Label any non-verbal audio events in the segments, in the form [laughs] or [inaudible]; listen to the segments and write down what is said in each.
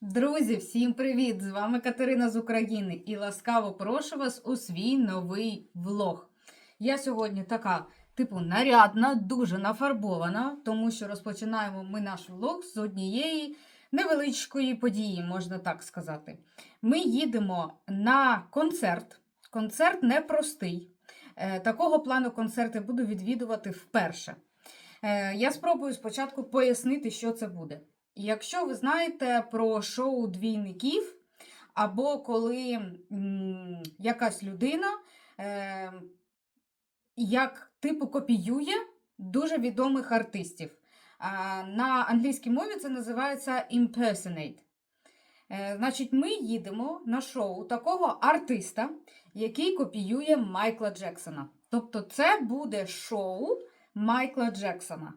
Друзі, всім привіт! З вами Катерина з України і ласкаво прошу вас у свій новий влог. Я сьогодні така, типу, нарядна, дуже нафарбована, тому що розпочинаємо ми наш влог з однієї невеличкої події, можна так сказати. Ми їдемо на концерт. Концерт непростий. Е, Такого плану концерти буду відвідувати вперше. Е, Я спробую спочатку пояснити, що це буде. Якщо ви знаєте про шоу двійників, або коли м, якась людина е, як типу копіює дуже відомих артистів. А, на англійській мові це називається impersonate. Е, значить, ми їдемо на шоу такого артиста, який копіює Майкла Джексона. Тобто, це буде шоу Майкла Джексона.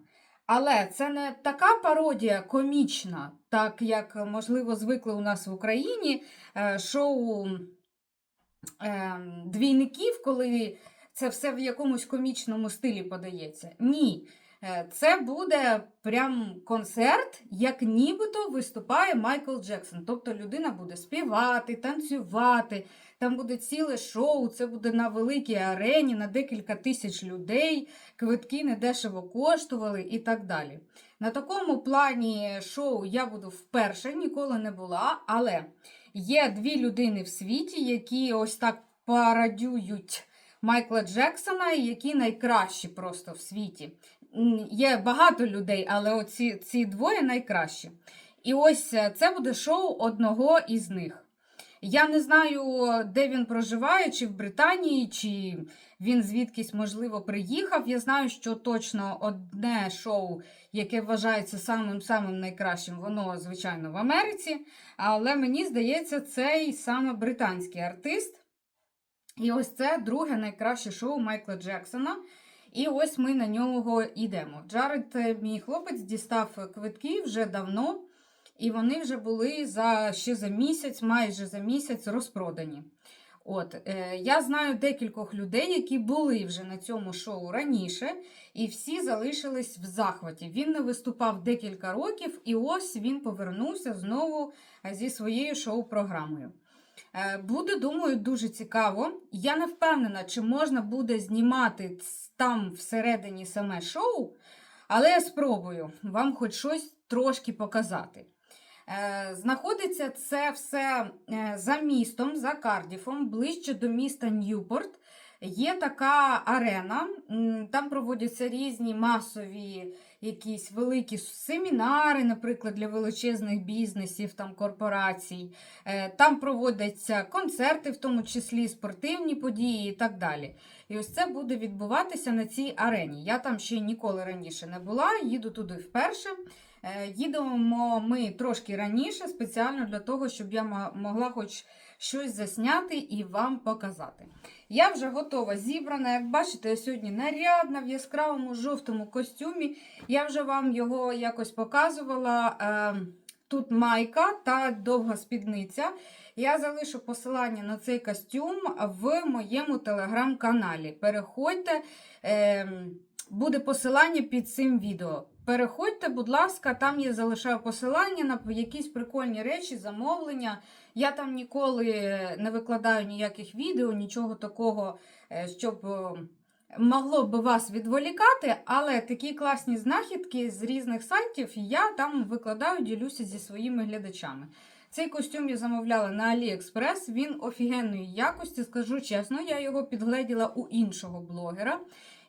Але це не така пародія комічна, так як, можливо, звикли у нас в Україні е, шоу е, двійників, коли це все в якомусь комічному стилі подається. Ні. Е, Це буде прям концерт, як нібито виступає Майкл Джексон. Тобто людина буде співати, танцювати, там буде ціле шоу, це буде на великій арені, на декілька тисяч людей, квитки недешево коштували і так далі. На такому плані шоу я буду вперше, ніколи не була, але є дві людини в світі, які ось так парадюють Майкла Джексона, які найкращі просто в світі. Є багато людей, але оці ці двоє найкращі. І ось е, це буде шоу одного із них. Я не знаю, де він проживає, чи в Британії, чи він звідкись, можливо, приїхав. Я знаю, що точно одне шоу, яке вважається самим-самим найкращим, воно, звичайно, в Америці. Але мені здається, цей саме британський артист. І ось це друге найкраще шоу Майкла Джексона. І ось ми на нього йдемо. Джаред, е, мій хлопець, дістав квитки вже давно, і вони вже були за ще за місяць, майже за місяць розпродані. От, е, я знаю декількох людей, які були вже на цьому шоу раніше, і всі залишились в захваті. Він не виступав декілька років, і ось він повернувся знову е, зі своєю шоу-програмою. Е, Буде, думаю, дуже цікаво. Я не впевнена, чи можна буде знімати там всередині саме шоу, але я спробую вам хоч щось трошки показати. Е, Знаходиться це все е, за містом, за Кардіфом, ближче до міста Ньюпорт. Є така арена, там проводяться різні масові якісь великі семінари, наприклад, для величезних бізнесів, там корпорацій. Е, Там проводяться концерти, в тому числі спортивні події і так далі. І ось це буде відбуватися на цій арені. Я там ще ніколи раніше не була, їду туди вперше. Е, Їдемо ми трошки раніше, спеціально для того, щоб я могла хоч щось засняти і вам показати. Я вже готова зібрана. Як бачите, я сьогодні нарядна в яскравому жовтому костюмі. Я вже вам його якось показувала. Е, Тут майка та довга спідниця. Я залишу посилання на цей костюм в моєму телеграм-каналі. Переходьте, е, буде посилання під цим відео. Переходьте, будь ласка, там я залишаю посилання на якісь прикольні речі, замовлення. Я там ніколи не викладаю ніяких відео, нічого такого, е, щоб е, могло би вас відволікати, але такі класні знахідки з різних сайтів я там викладаю, ділюся зі своїми глядачами. Цей костюм я замовляла на AliExpress, він офігенної якості, скажу чесно, я його підгледіла у іншого блогера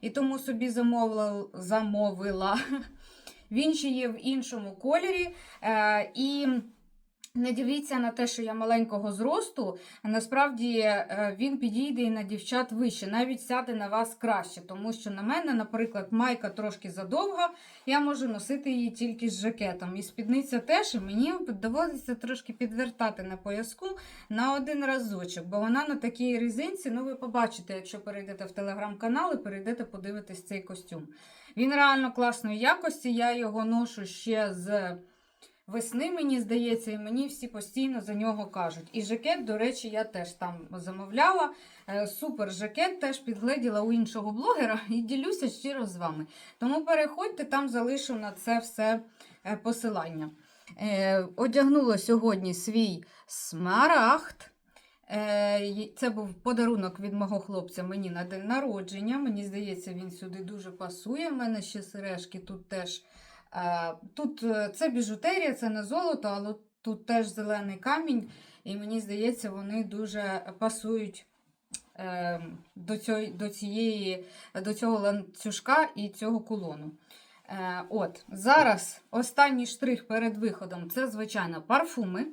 і тому собі замовила, замовила. Він ще є в іншому кольорі. Е, і не дивіться на те, що я маленького зросту. Насправді е, він підійде і на дівчат вище, навіть сяде на вас краще, тому що на мене, наприклад, майка трошки задовга, я можу носити її тільки з жакетом. І спідниця теж, і мені доводиться трошки підвертати на пояску на один разочок, бо вона на такій резинці, ну ви побачите, якщо перейдете в телеграм-канал і перейдете подивитись цей костюм. Він реально класної якості, я його ношу ще з весни, мені здається, і мені всі постійно за нього кажуть. І жакет, до речі, я теж там замовляла. Е, Супер жакет теж підгледіла у іншого блогера і ділюся щиро з вами. Тому переходьте, там залишу на це все е, посилання. Е, одягнула сьогодні свій смарагд. Е, це був подарунок від мого хлопця мені на день народження. Мені здається, він сюди дуже пасує. У мене ще сережки тут теж. Е, тут е, це біжутерія, це не золото, але тут теж зелений камінь. І мені здається, вони дуже пасують до, до, цієї, до цього ланцюжка і цього кулону. От, зараз останній штрих перед виходом це, звичайно, парфуми.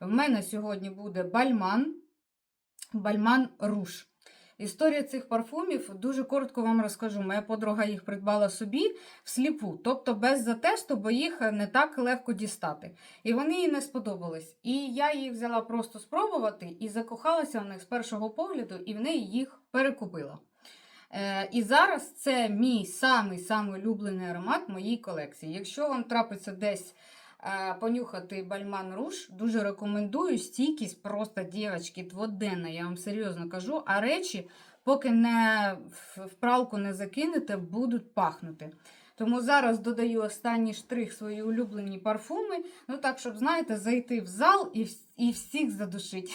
В мене сьогодні буде бальман, бальман руш. Історія цих парфумів дуже коротко вам розкажу. Моя подруга їх придбала собі всліпу, тобто без затесту, бо їх не так легко дістати. І вони їй не сподобались. І я їх взяла просто спробувати і закохалася в них з першого погляду, і в неї їх перекупила. Е, і зараз це мій самий самий улюблений аромат моїй колекції. Якщо вам трапиться десь понюхати бальман руш, дуже рекомендую стійкість просто дівчатки, дводенна, я вам серйозно кажу. А речі, поки не в пралку не закинете, будуть пахнути. Тому зараз додаю останній штрих свої улюблені парфуми. Ну так, щоб, знаєте, зайти в зал і, і всіх задушити.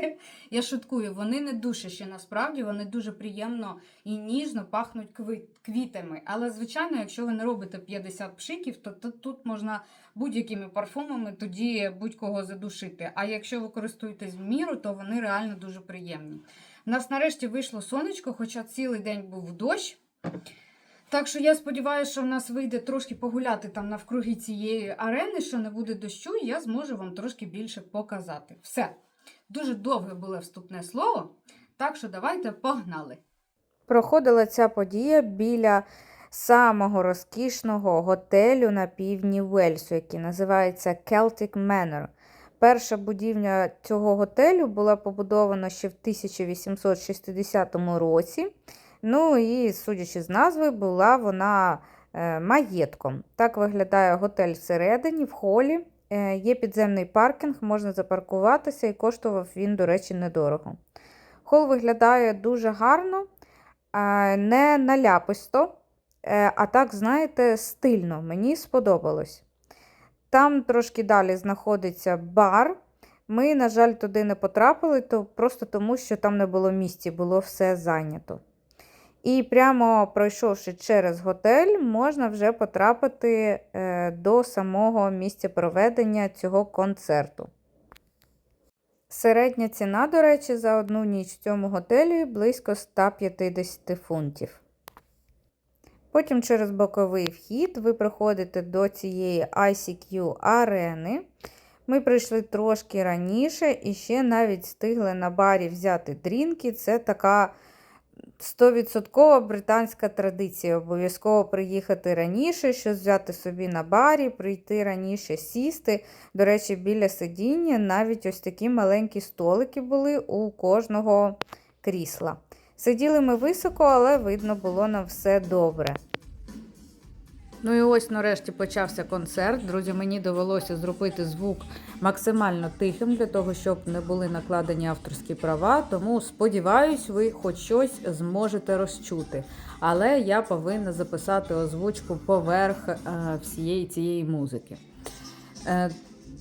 [laughs] Я шуткую, вони не душащі насправді, вони дуже приємно і ніжно пахнуть квітами. Але, звичайно, якщо ви не робите 50 пшиків, то тут можна будь-якими парфумами тоді будь-кого задушити. А якщо ви користуєтесь в міру, то вони реально дуже приємні. У нас нарешті вийшло сонечко, хоча цілий день був дощ. Так що я сподіваюся, що в нас вийде трошки погуляти там навкруги цієї арени, що не буде дощу, і я зможу вам трошки більше показати. Все. Дуже довге було вступне слово, так що давайте погнали. Проходила ця подія біля самого розкішного готелю на півдні Вельсу, який називається Celtic Manor. Перша будівля цього готелю була побудована ще в 1860 році. Ну і, судячи з назви, була вона е, маєтком. Так виглядає готель всередині, в холі. Е, є підземний паркінг, можна запаркуватися, і коштував він, до речі, недорого. Хол виглядає дуже гарно, а, не наляписто, е, а так, знаєте, стильно. Мені сподобалось. Там трошки далі знаходиться бар. Ми, на жаль, туди не потрапили, то просто тому, що там не було місця, було все зайнято. І прямо пройшовши через готель, можна вже потрапити е, до самого місця проведення цього концерту. Середня ціна, до речі, за одну ніч в цьому готелі близько 150 фунтів. Потім через боковий вхід ви приходите до цієї ICQ арени. Ми прийшли трошки раніше і ще навіть встигли на барі взяти дрінки. Це така 100% британська традиція. Обов'язково приїхати раніше, щось взяти собі на барі, прийти раніше, сісти. До речі, біля сидіння навіть ось такі маленькі столики були у кожного крісла. Сиділи ми високо, але видно було нам все добре. Ну і ось нарешті почався концерт. Друзі, мені довелося зробити звук максимально тихим для того, щоб не були накладені авторські права. Тому сподіваюсь, ви хоч щось зможете розчути. Але я повинна записати озвучку поверх е, всієї цієї музики. Е,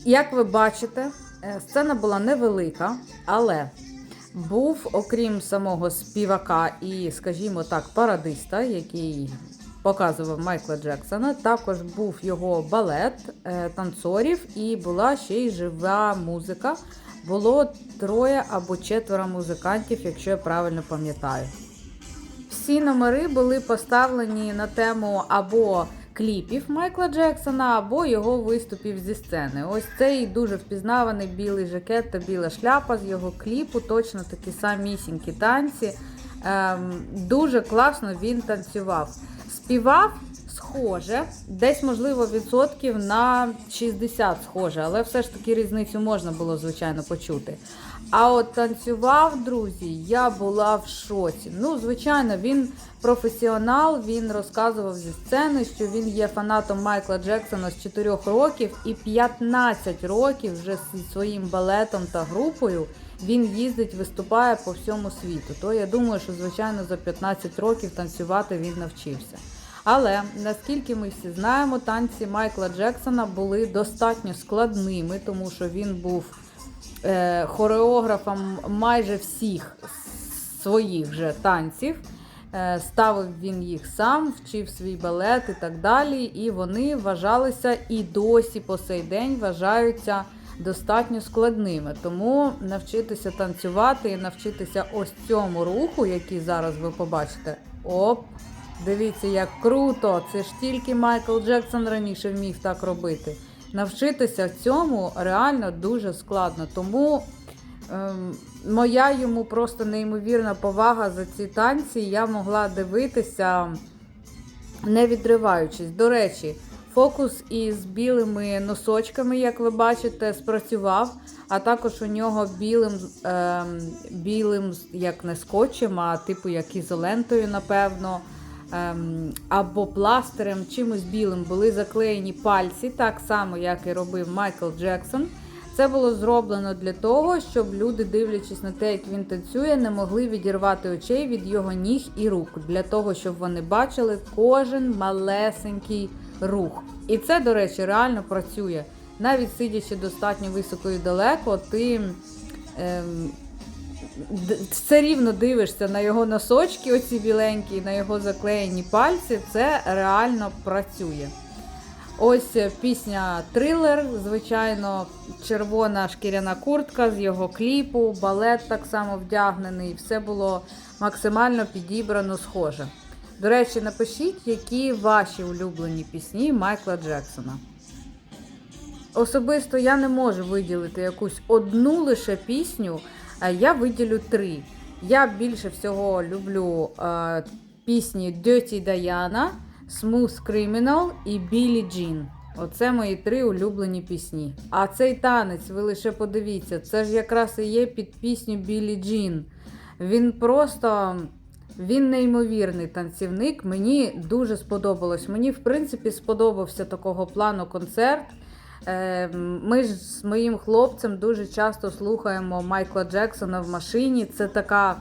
як ви бачите, е, сцена була невелика, але був, окрім самого співака і, скажімо так, парадиста, який показував Майкла Джексона. Також був його балет е, танцорів і була ще й жива музика. Було троє або четверо музикантів, якщо я правильно пам'ятаю. Всі номери були поставлені на тему або кліпів Майкла Джексона, або його виступів зі сцени. Ось цей дуже впізнаваний білий жакет та біла шляпа з його кліпу, точно такі самісінькі танці. Ем, дуже класно він танцював. Співав схоже, десь, можливо, відсотків на 60 схоже, але все ж таки різницю можна було, звичайно, почути. А от танцював, друзі, я була в шоці. Ну, звичайно, він професіонал, він розказував зі сцени, що він є фанатом Майкла Джексона з 4 років і 15 років вже зі своїм балетом та групою він їздить, виступає по всьому світу. То я думаю, що, звичайно, за 15 років танцювати він навчився. Але наскільки ми всі знаємо, танці Майкла Джексона були достатньо складними, тому що він був е, хореографом майже всіх своїх же танців. Е, Ставив він їх сам, вчив свій балет і так далі. І вони вважалися і досі по сей день вважаються достатньо складними. Тому навчитися танцювати і навчитися ось цьому руху, який зараз ви побачите. Оп! Дивіться, як круто! Це ж тільки Майкл Джексон раніше вмів так робити. Навчитися цьому реально дуже складно. Тому ем, моя йому просто неймовірна повага за ці танці. Я могла дивитися, не відриваючись. До речі, фокус із білими носочками, як ви бачите, спрацював. А також у нього білим, ем, білим як не скотчем, а типу як ізолентою, напевно. Ем, або пластирем, чимось білим були заклеєні пальці, так само, як і робив Майкл Джексон. Це було зроблено для того, щоб люди, дивлячись на те, як він танцює, не могли відірвати очей від його ніг і рук, для того, щоб вони бачили кожен малесенький рух. І це, до речі, реально працює. Навіть сидячи достатньо високо і далеко, ти ем, все рівно дивишся на його носочки, оці біленькі, на його заклеєні пальці. Це реально працює. Ось пісня Трилер, звичайно, червона шкіряна куртка з його кліпу, балет так само вдягнений. Все було максимально підібрано схоже. До речі, напишіть, які ваші улюблені пісні Майкла Джексона. Особисто я не можу виділити якусь одну лише пісню, я виділю три. Я більше всього люблю е, пісні Dirty Diana, Smooth Criminal і Billie Jean. Оце мої три улюблені пісні. А цей танець, ви лише подивіться, це ж якраз і є під пісню Білі Джін. Він просто він неймовірний танцівник. Мені дуже сподобалось. Мені, в принципі, сподобався такого плану концерт. Е, Ми ж з моїм хлопцем дуже часто слухаємо Майкла Джексона в машині. Це така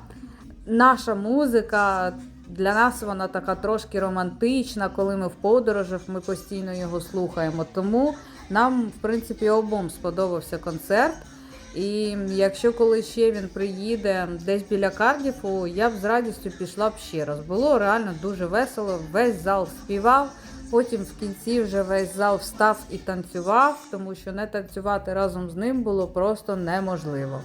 наша музика. Для нас вона така трошки романтична, коли ми в подорожах, ми постійно його слухаємо. Тому нам, в принципі, обом сподобався концерт. І якщо коли ще він приїде десь біля Кардіфу, я б з радістю пішла б ще раз. Було реально дуже весело. Весь зал співав. Потім в кінці вже весь зал встав і танцював, тому що не танцювати разом з ним було просто неможливо.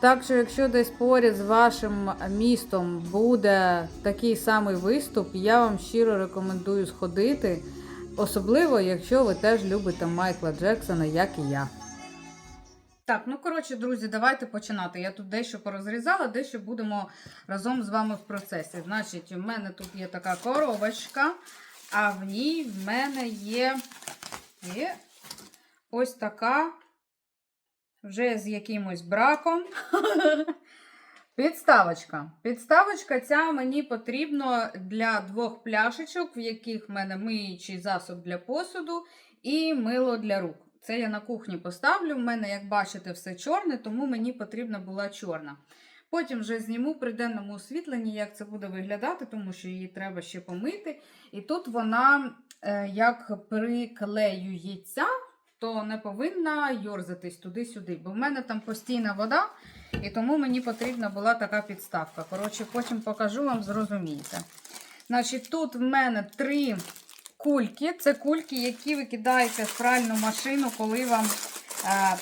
Так що, якщо десь поряд з вашим містом буде такий самий виступ, я вам щиро рекомендую сходити, особливо, якщо ви теж любите Майкла Джексона, як і я. Так, ну коротше, друзі, давайте починати. Я тут дещо порозрізала, дещо будемо разом з вами в процесі. Значить, у мене тут є така коробочка, а в ній в мене є, ось така, вже з якимось браком. [laughs] Підставочка. Підставочка ця мені потрібно для двох пляшечок, в яких в мене миючий засоб для посуду і мило для рук. Це я на кухні поставлю. В мене, як бачите, все чорне, тому мені потрібна була чорна. Потім вже зніму при денному освітленні, як це буде виглядати, тому що її треба ще помити. І тут вона, е, як приклеюється, то не повинна йорзатись туди-сюди, бо в мене там постійна вода, і тому мені потрібна була така підставка. Коротше, потім покажу вам, зрозумієте. Значить, тут в мене три кульки. Це кульки, які ви кидаєте в пральну машину, коли вам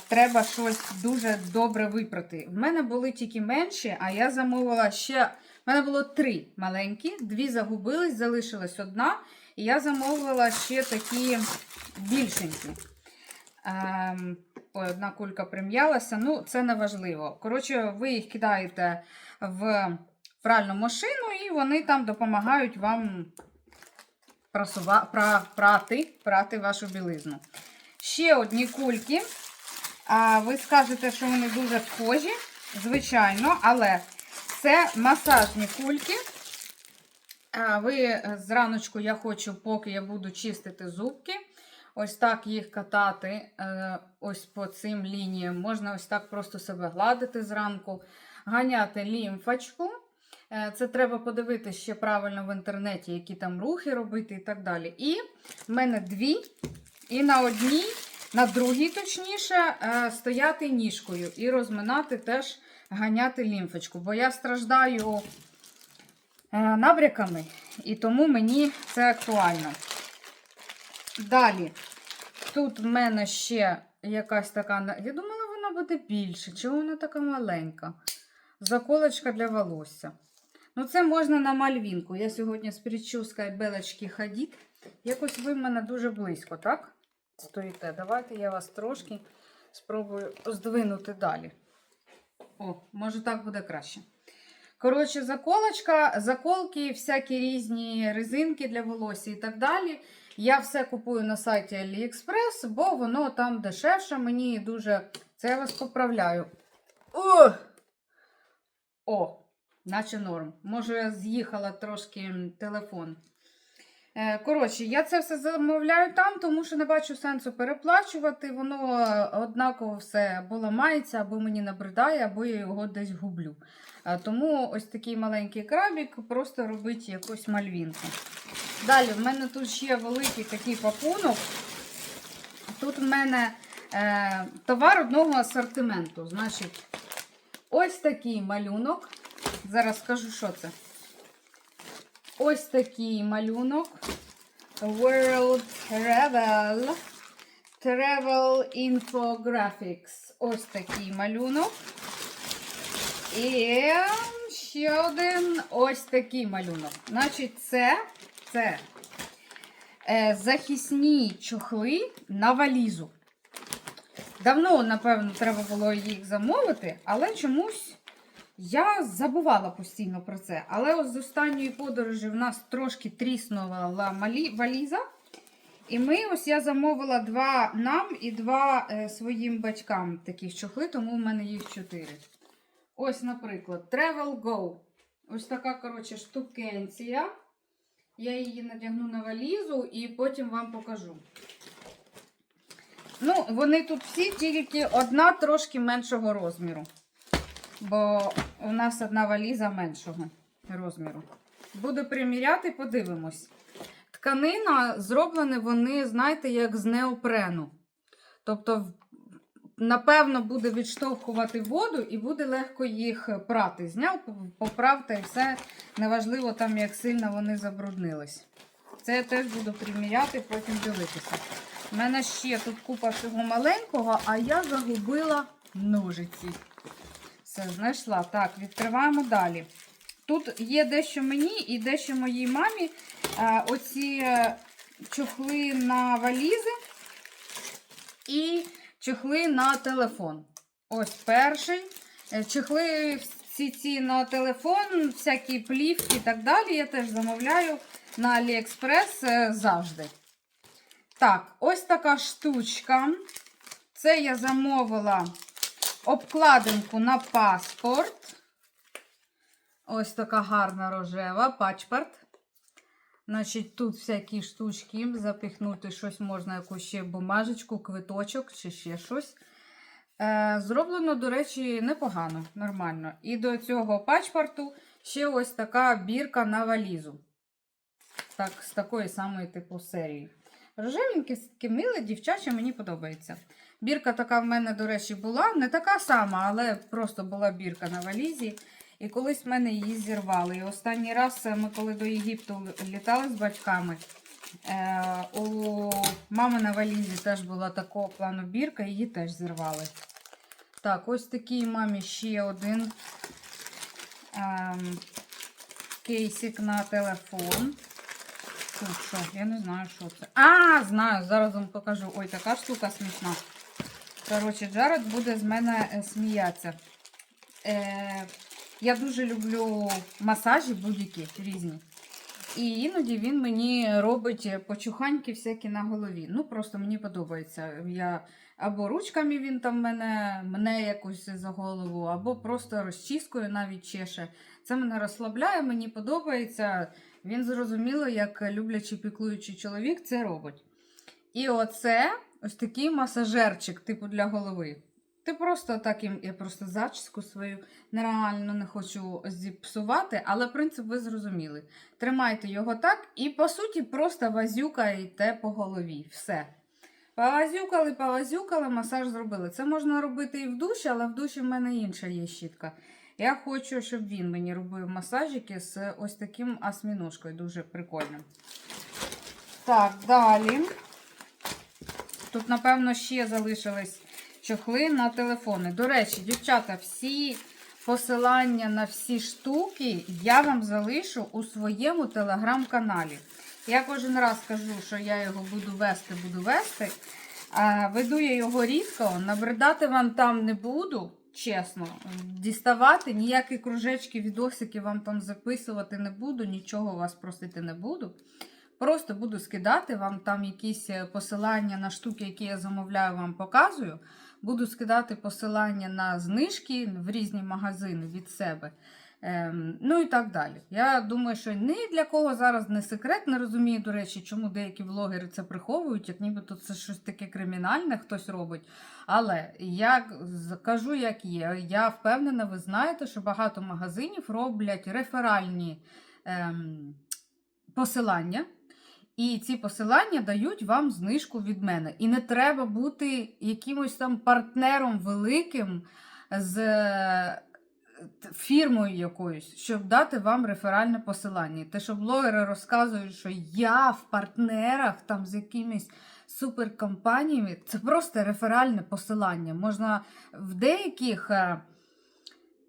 треба щось дуже добре випрати. В мене були тільки менші, а я замовила ще. В мене було три маленькі, дві загубились, залишилась одна. І я замовила ще такі більшенькі. Ем, ой, одна кулька прим'ялася. Ну, це не важливо. Коротше, ви їх кидаєте в пральну машину, і вони там допомагають вам прасува, пра, прати, прати вашу білизну. Ще одні кульки. А, ви скажете, що вони дуже схожі, звичайно, але це масажні кульки. А, ви е, зраночку я хочу, поки я буду чистити зубки. Ось так їх катати е, ось по цим лініям. Можна ось так просто себе гладити зранку, ганяти лімфочку. Е, Це треба подивитися ще правильно в інтернеті, які там рухи робити і так далі. І в мене дві, і на одній, на другій, точніше, е, стояти ніжкою і розминати теж ганяти лімфочку. Бо я страждаю е, набряками, і тому мені це актуально. Далі, тут в мене ще якась така. Я думала, вона буде більше. Чого вона така маленька? Заколочка для волосся. Ну, це можна на мальвінку. Я сьогодні з прическою белочки ходить. Якось ви в мене дуже близько, так? Стоїте. Давайте я вас трошки спробую здвинути далі. О, може так буде краще. Коротше, заколочка, заколки, всякі різні резинки для волосся і так далі. Я все купую на сайті AliExpress, бо воно там дешевше. Мені дуже. Це я вас поправляю. О! О, наче норм. Може, з'їхала трошки телефон. Е, Коротше, я це все замовляю там, тому що не бачу сенсу переплачувати. Воно однаково все або ламається, або мені набридає, або я його десь гублю. Е, Тому ось такий маленький крабік просто робить якусь мальвінку. Далі, в мене тут ще великий такий пакунок. Тут в мене е, товар одного асортименту. Значить, ось такий малюнок. Зараз скажу, що це. Ось такий малюнок. World Travel. Travel Infographics. Ось такий малюнок. І ще один ось такий малюнок. Значить, це, це е, захисні чохли на валізу. Давно, напевно, треба було їх замовити, але чомусь я забувала постійно про це. Але ось з останньої подорожі в нас трошки тріснула валіза. І ми ось я замовила два нам і два е, своїм батькам таких чохли, тому в мене їх чотири. Ось, наприклад, Travel Go. Ось така, коротше, штукенція. Я її надягну на валізу і потім вам покажу. Ну, вони тут всі тільки одна трошки меншого розміру. Бо у нас одна валіза меншого розміру. Буду приміряти, подивимось. Тканина зроблені вони, знаєте, як з неопрену. Тобто, напевно, буде відштовхувати воду і буде легко їх прати. Зняв, поправ та і все. Неважливо там, як сильно вони забруднились. Це я теж буду приміряти, потім дивитися. У мене ще тут купа всього маленького, а я загубила ножиці. Все, знайшла. Так, відкриваємо далі. Тут є дещо мені і дещо моїй мамі. Е, оці е, чохли на валізи і чохли на телефон. Ось перший. Е, Чохли всі ці на телефон, всякі плівки і так далі. Я теж замовляю на е, завжди. Так, ось така штучка. Це я замовила обкладинку на паспорт. Ось така гарна рожева пачпорт. Значить, тут всякі штучки, запихнути щось можна, якусь ще бумажечку, квиточок чи ще щось. Е, зроблено, до речі, непогано, нормально. І до цього пачпорту ще ось така бірка на валізу. Так, з такої самої типу серії. Рожевеньке, таке миле, дівчаче, мені подобається. Бірка така в мене, до речі, була. Не така сама, але просто була бірка на валізі. І колись в мене її зірвали. І останній раз ми, коли до Єгипту літали з батьками, е, у мами на валізі теж була такого плану бірка, її теж зірвали. Так, ось такий мамі ще один ем, кейсик на телефон. Тут що? Я не знаю, що це. А, знаю, зараз вам покажу. Ой, така штука смішна. Коротше, Джаред буде з мене е, сміятися. Е, я дуже люблю масажі будь-які різні. І іноді він мені робить почуханьки всякі на голові. Ну, просто мені подобається. Я або ручками він там мене, мене якось за голову, або просто розчіскою навіть чеше. Це мене розслабляє, мені подобається. Він зрозуміло, як люблячий піклуючий чоловік це робить. І оце ось такий масажерчик, типу для голови. Ти просто так їм, я просто зачіску свою нереально не хочу зіпсувати, але принцип ви зрозуміли. Тримайте його так і, по суті, просто вазюкаєте по голові. Все. Повазюкали, повазюкали, масаж зробили. Це можна робити і в душі, але в душі в мене інша є щітка. Я хочу, щоб він мені робив масажики з ось таким осьміножкою. Дуже прикольним. Так, далі. Тут, напевно, ще залишились чохли на телефони. До речі, дівчата, всі посилання на всі штуки я вам залишу у своєму телеграм-каналі. Я кожен раз кажу, що я його буду вести, буду вести. Веду я його рідко, набридати вам там не буду, чесно. Діставати ніякі кружечки, відосики вам там записувати не буду, нічого вас просити не буду. Просто буду скидати вам там якісь е, посилання на штуки, які я замовляю, вам показую. Буду скидати посилання на знижки в різні магазини від себе. Ем, ну і так далі. Я думаю, що ні для кого зараз не секрет. Не розумію, до речі, чому деякі влогери це приховують, як нібито це щось таке кримінальне хтось робить. Але я кажу, як є. Я впевнена, ви знаєте, що багато магазинів роблять реферальні ем, посилання. І ці посилання дають вам знижку від мене. І не треба бути якимось там партнером великим з е, фірмою якоюсь, щоб дати вам реферальне посилання. Те, що блогери розказують, що я в партнерах там з якимись суперкомпаніями, це просто реферальне посилання. Можна в деяких. е,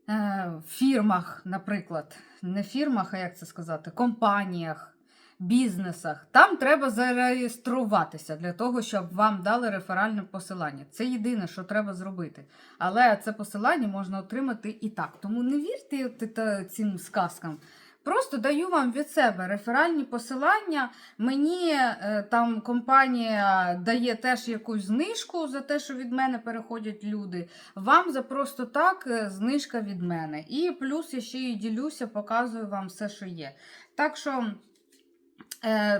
е, фірмах, наприклад, не фірмах, а як це сказати, компаніях, бізнесах. Там треба зареєструватися для того, щоб вам дали реферальне посилання. Це єдине, що треба зробити. Але це посилання можна отримати і так. Тому не вірте цим сказкам. Просто даю вам від себе реферальні посилання. Мені е, там компанія дає теж якусь знижку за те, що від мене переходять люди. Вам за просто так е, знижка від мене. І плюс я ще й ділюся, показую вам все, що є. Так що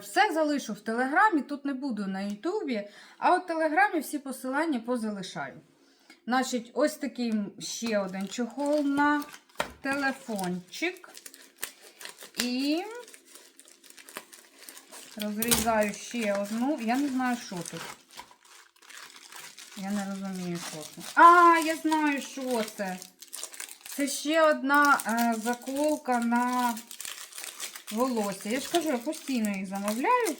все залишу в Телеграмі, тут не буду на Ютубі, а от Телеграмі всі посилання позалишаю. Значить, ось такий ще один чохол на телефончик. І розрізаю ще одну. Я не знаю, що тут. Я не розумію, що це. А, я знаю, що це. Це ще одна е, заколка на волосся. Я ж кажу, я постійно їх замовляю.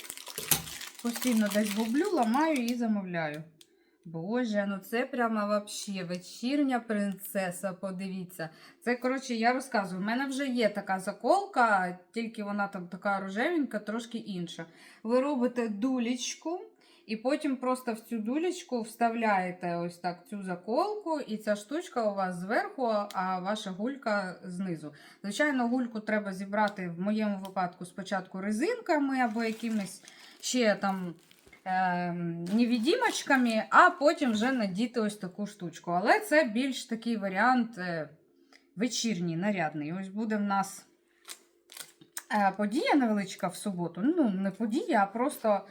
Постійно десь гублю, ламаю і замовляю. Боже, ну це прямо вообще вечірня принцеса, подивіться. Це, коротше, я розказую. в мене вже є така заколка, тільки вона там така рожевенька, трошки інша. Ви робите дулечку, і потім просто в цю дулечку вставляєте ось так цю заколку, і ця штучка у вас зверху, а ваша гулька знизу. Звичайно, гульку треба зібрати в моєму випадку спочатку резинками або якимись ще там е, невідімочками, а потім вже надіти ось таку штучку. Але це більш такий варіант е, вечірній, нарядний. Ось буде в нас е, подія невеличка в суботу. Ну, не подія, а просто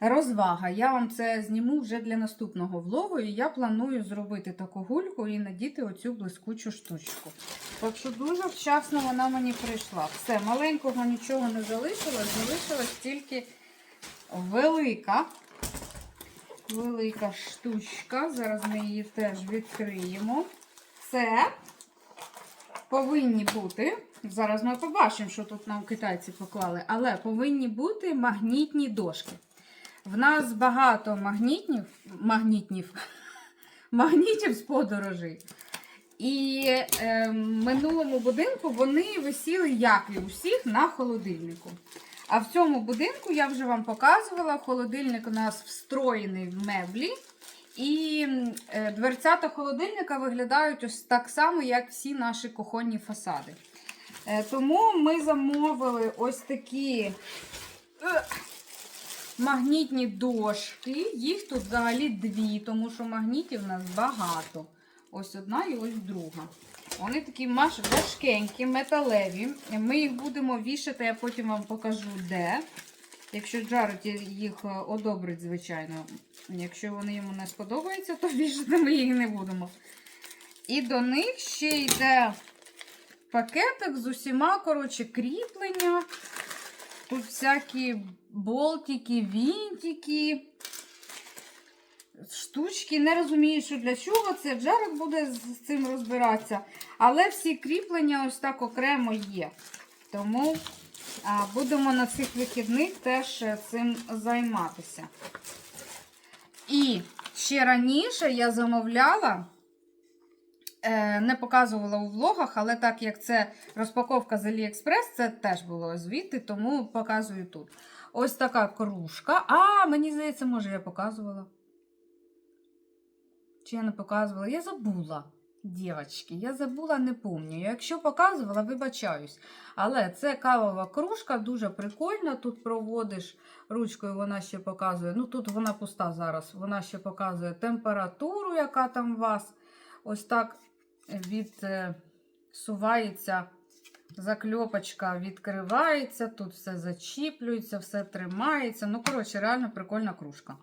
розвага. Я вам це зніму вже для наступного влогу, і я планую зробити таку гульку і надіти оцю блискучу штучку. Так що дуже вчасно вона мені прийшла. Все, маленького нічого не залишилось, залишилась тільки велика. Велика штучка. Зараз ми її теж відкриємо. Це повинні бути. Зараз ми побачимо, що тут нам китайці поклали, але повинні бути магнітні дошки. В нас багато магнітів, магнітів, [laughs] магнітів з подорожей. І е, в минулому будинку вони висіли, як і у всіх, на холодильнику. А в цьому будинку я вже вам показувала, холодильник у нас встроєний в меблі. І е, дверцята холодильника виглядають ось так само, як всі наші кухонні фасади. Е, тому ми замовили ось такі е, магнітні дошки. Їх тут взагалі дві, тому що магнітів у нас багато. Ось одна і ось друга. Вони такі важкенькі, металеві. Ми їх будемо вішати, я потім вам покажу де. Якщо Джаред їх е, одобрить, звичайно. Якщо вони йому не сподобаються, то [laughs] більше ми їх не будемо. І до них ще йде пакетик з усіма, коротше, кріплення. Тут всякі болтики, вінтики, штучки. Не розумію, що для чого це. Джаред буде з цим розбиратися. Але всі кріплення ось так окремо є. Тому будемо на цих вихідних теж е, цим займатися. І ще раніше я замовляла, не показувала у влогах, але так як це розпаковка з AliExpress, це теж було звідти, тому показую тут. Ось така кружка. А, мені здається, може, я показувала. Чи я не показувала? Я забула. Дівчатки, я забула, не пам'ятаю. Якщо показувала, вибачаюсь. Але це кавова кружка, дуже прикольна. Тут проводиш ручкою, вона ще показує. Ну тут вона пуста зараз. Вона ще показує температуру, яка там у вас. Ось так відсувається закльопочка, відкривається, тут все зачіплюється, все тримається. Ну, коротше, реально прикольна кружка.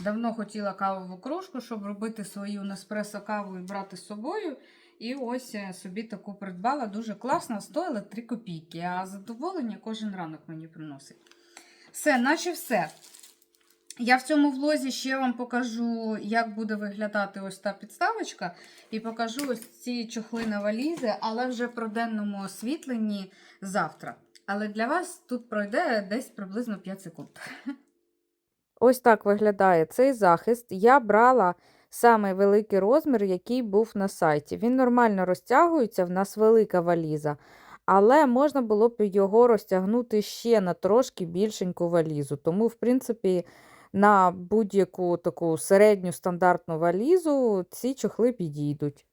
Давно хотіла кавову кружку, щоб робити свою Неспресо каву і брати з собою. І ось е, собі таку придбала. Дуже класно, стоїла 3 копійки. А задоволення кожен ранок мені приносить. Все, наче все. Я в цьому влозі ще вам покажу, як буде виглядати ось та підставочка. І покажу ось ці чохли на валізи, але вже про денному освітленні завтра. Але для вас тут пройде десь приблизно 5 секунд. [laughs] Ось так виглядає цей захист. Я брала самий великий розмір, який був на сайті. Він нормально розтягується, в нас велика валіза, але можна було б його розтягнути ще на трошки більшеньку валізу. Тому, в принципі, на будь-яку таку середню стандартну валізу ці чохли підійдуть.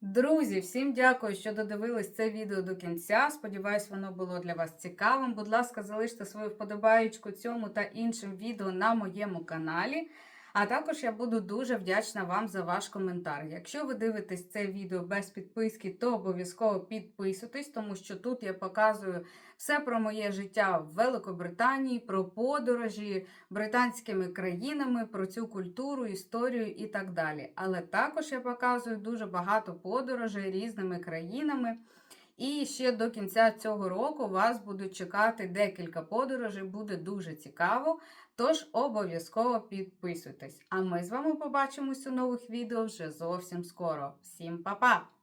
Друзі, всім дякую, що додивились це відео до кінця. Сподіваюсь, воно було для вас цікавим. Будь ласка, залиште свою вподобаючку цьому та іншим відео на моєму каналі. А також я буду дуже вдячна вам за ваш коментар. Якщо ви дивитесь це відео без підписки, то обов'язково підписуйтесь, тому що тут я показую все про моє життя в Великобританії, про подорожі британськими країнами, про цю культуру, історію і так далі. Але також я показую дуже багато подорожей різними країнами. І ще до кінця цього року вас будуть чекати декілька подорожей, буде дуже цікаво. Тож обов'язково підписуйтесь. А ми з вами побачимось у нових відео вже зовсім скоро. Всім па-па!